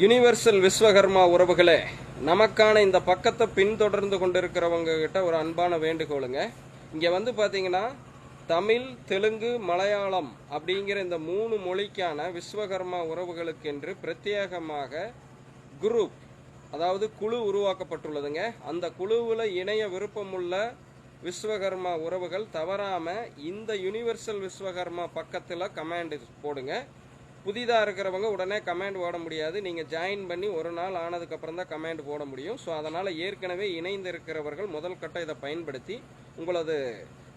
Universal Vishwakarma உறவுகளே நமக்கான இந்த பக்கத்தை பின்தொடர்ந்து கொண்டிருக்கிறவங்க கிட்ட ஒரு அன்பான வேண்டுகோளுங்க. இங்கே வந்து பார்த்தீங்கன்னா தமிழ் தெலுங்கு மலையாளம் அப்படிங்கிற இந்த மூணு மொழிக்கான விஸ்வகர்மா உறவுகளுக்கென்று பிரத்யேகமாக குரூப் அதாவது குழு உருவாக்கப்பட்டுள்ளதுங்க. அந்த குழுவில் இணைய விருப்பமுள்ள விஸ்வகர்மா உறவுகள் தவறாமல் இந்த யுனிவர்சல் விஸ்வகர்மா பக்கத்தில் கமாண்ட் போடுங்க. புதிதாக இருக்கிறவங்க உடனே கமெண்ட் போட முடியாது. நீங்கள் ஜாயின் பண்ணி ஒரு நாள் ஆனதுக்கப்புறம் தான் கமெண்ட் போட முடியும். ஸோ அதனால் ஏற்கனவே இணைந்து இருக்கிறவர்கள் முதல் கட்டம் இதை பயன்படுத்தி உங்களது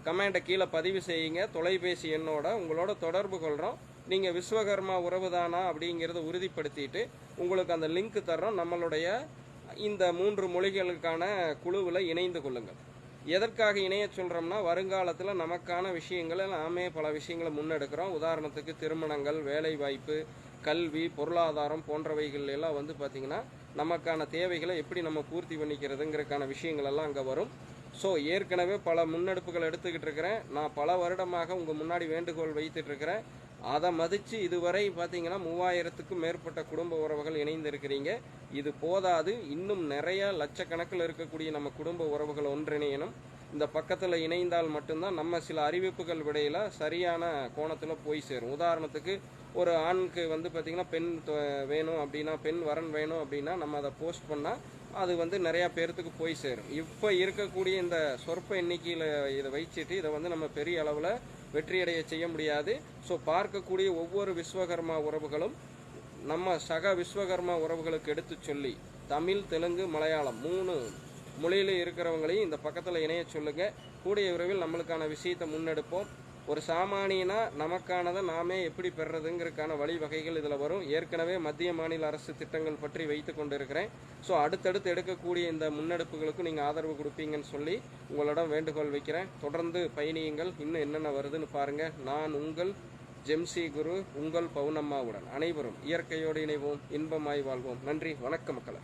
கமெண்ட்டை கீழே பதிவு செய்யுங்க. தொலைபேசி எண்ணோட உங்களோட தொடர்பு கொள்கிறோம் நீங்கள் விஸ்வகர்மா உறவுதானா அப்படிங்கிறத உறுதிப்படுத்திட்டு உங்களுக்கு அந்த லிங்க் தர்றோம். நம்மளுடைய இந்த மூன்று மொழிகளுக்கான குழுவில் இணைந்து கொள்ளுங்கள். எதற்காக இணைய சொல்கிறோம்னா வருங்காலத்தில் நமக்கான விஷயங்களை நாமே பல விஷயங்களை முன்னெடுக்கிறோம். உதாரணத்துக்கு திருமணங்கள் வேலை வாய்ப்பு கல்வி பொருளாதாரம் போன்றவைகள் எல்லாம் வந்து பார்த்திங்கன்னா நமக்கான தேவைகளை எப்படி நம்ம பூர்த்தி பண்ணிக்கிறதுங்கிறக்கான விஷயங்கள் எல்லாம் அங்கே வரும். ஸோ ஏற்கனவே பல முன்னெடுப்புகள் எடுத்துக்கிட்டு இருக்கிறேன். நான் பல வருடமாக உங்கள் முன்னாடி வேண்டுகோள் வைத்துட்டு இருக்கிறேன். அதை மதித்து இதுவரை பார்த்தீங்கன்னா மூவாயிரத்துக்கும் மேற்பட்ட குடும்ப உறவுகள் இணைந்திருக்கிறீங்க. இது போதாது. இன்னும் நிறைய லட்சக்கணக்கில் இருக்கக்கூடிய நம்ம குடும்ப உறவுகள் ஒன்றிணையணும். இந்த பக்கத்தில் இணைந்தால் மட்டும்தான் நம்ம சில அறிவிப்புகள் விடையில் சரியான கோணத்தில் போய் சேரும். உதாரணத்துக்கு ஒரு ஆணுக்கு வந்து பார்த்திங்கன்னா பெண் வேணும் அப்படின்னா பெண் வரன் வேணும் அப்படின்னா நம்ம அதை போஸ்ட் பண்ணால் அது வந்து நிறையா பேர்த்துக்கு போய் சேரும். இப்போ இருக்கக்கூடிய இந்த சொற்ப எண்ணிக்கையில் இதை வச்சுட்டு இதை வந்து நம்ம பெரிய அளவில் வெற்றியடைய செய்ய முடியாது. ஸோ பார்க்கக்கூடிய ஒவ்வொரு விஸ்வகர்மா உறவுகளும் நம்ம சக விஸ்வகர்மா உறவுகளுக்கு எடுத்து சொல்லி தமிழ் தெலுங்கு மலையாளம் மூணு மொழியில இருக்கிறவங்களையும் இந்த பக்கத்தில் இணைய சொல்லுங்கள் கூடிய விரைவில் நம்மளுக்கான விஷயத்தை முன்னெடுப்போம். ஒரு சாமானியனா நமக்கானதை நாமே எப்படி பெறுறதுங்கிறதுக்கான வழிவகைகள் இதில் வரும். ஏற்கனவே மத்திய மாநில அரசு திட்டங்கள் பற்றி வைத்து கொண்டிருக்கிறேன். ஸோ அடுத்தடுத்து எடுக்கக்கூடிய இந்த முன்னெடுப்புகளுக்கும் நீங்கள் ஆதரவு கொடுப்பீங்கன்னு சொல்லி உங்களிடம் வேண்டுகோள் வைக்கிறேன். தொடர்ந்து பயணியுங்கள். இன்னும் என்னென்ன வருதுன்னு பாருங்கள் நான் உங்கள் ஜெம்சி குரு உங்கள் பௌனம்மாவுடன் அனைவரும் இயற்கையோடு இணைவோம். இன்பமாய் வாழ்வோம். நன்றி. வணக்கம் மக்களை.